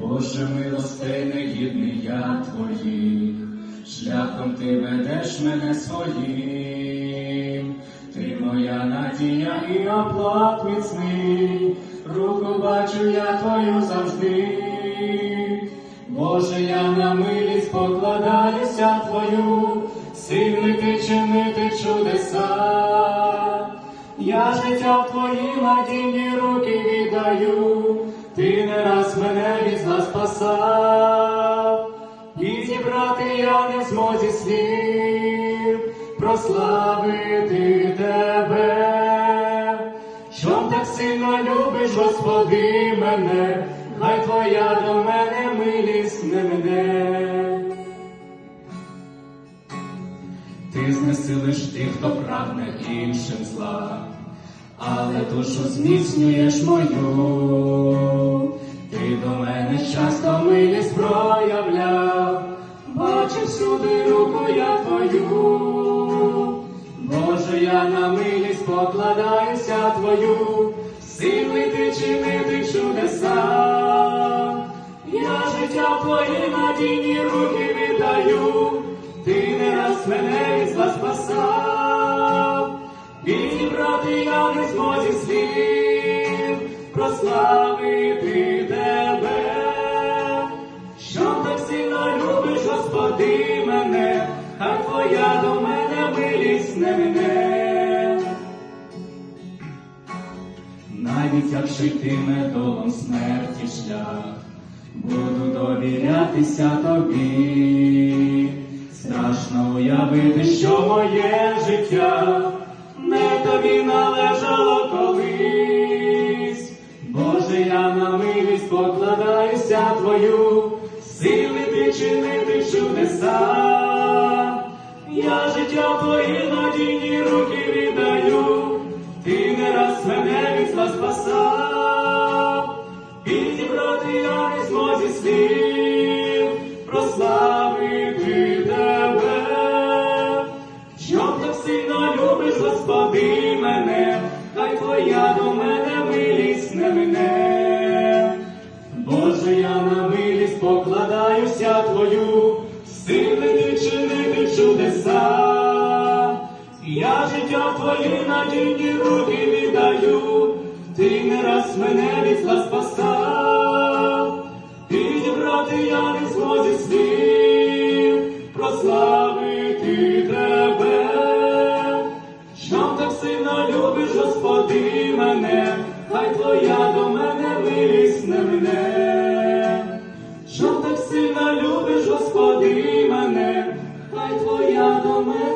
Боже милостей негідний я твоїх, шляхом ти ведеш мене своїм, ти моя надія і оплат міцний, руку бачу я твою завжди. Боже, я на милість покладаюся твою, сильний ти чинити чудеса. Я життя в твої надійні руки віддаю, ти не раз я не змозі слів, прославити тебе, чом так сильно любиш, Господи, мене, хай твоя до мене милість не мене. Ти знесилиш тих, хто прагне іншим зла, але душу зміцнюєш мою. Твою. Боже, я на милість покладаюся твою, сильний ти чинити чудеса. Я життя твої надійні руки віддаю, ти не раз мене від зла спасав, відібрати я не змозі слів, прославити тебе, що так сильно любиш, Господи, мене, хай твоя до мене милість не мине. Навіть якщо йтиме долом смерті шлях, буду довірятися тобі. Страшно уявити, що моє життя не тобі належало колись. Боже, я на милість покладаюся твою, сили ти чинити чудеса. Я життя твої надійні руки віддаю, ти не раз мене від зла спасав, підібрати я не змозі слів, прославити тебе, щоб так сильно любиш, Господи, мене, хай твоя до мене милість не мине. Боже, я на милість покладаюся твою, сили чудеса. Я життя твої надійні руки віддаю, ти не раз мене від зла спасав, підібрати я не змозі слів, прославити тебе, що так сильно любиш, Господи, мене, хай твоя до мене милість не любиш,